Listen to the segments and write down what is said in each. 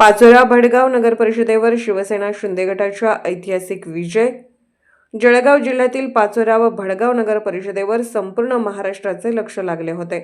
पाचोरा भडगाव नगर परिषदेवर शिवसेना शिंदे गटाच्या ऐतिहासिक विजय. जळगाव जिल्ह्यातील पाचोरा व भडगाव नगर परिषदेवर संपूर्ण महाराष्ट्राचे लक्ष लागले होते.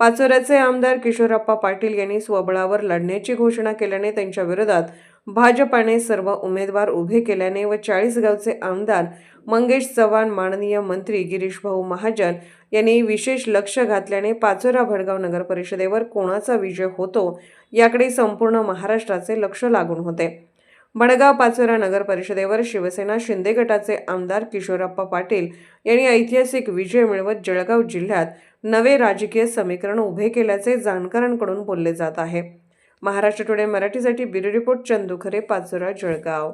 पाचोऱ्याचे आमदार किशोरप्पा पाटील यांनी स्वबळावर लढण्याची घोषणा केल्याने त्यांच्या विरोधात भाजपाने सर्व उमेदवार उभे केल्याने व चाळीसगावचे आमदार मंगेश चव्हाण माननीय मंत्री गिरीश भाऊ महाजन यांनी विशेष लक्ष घातल्याने पाचोरा भडगाव नगर परिषदेवर कोणाचा विजय होतो याकडे संपूर्ण महाराष्ट्राचे लक्ष लागून होते. भडगाव पाचोरा नगर परिषदेवर शिवसेना शिंदे गटाचे आमदार किशोरप्पा पाटील यांनी ऐतिहासिक विजय मिळवत जळगाव जिल्ह्यात नवे राजकीय समीकरण उभे केल्याचे जाणकारांकडून बोलले जात आहे. महाराष्ट्र टुडे मराठीसाठी ब्युरो रिपोर्ट चंदू खरे पाचोरा जळगाव.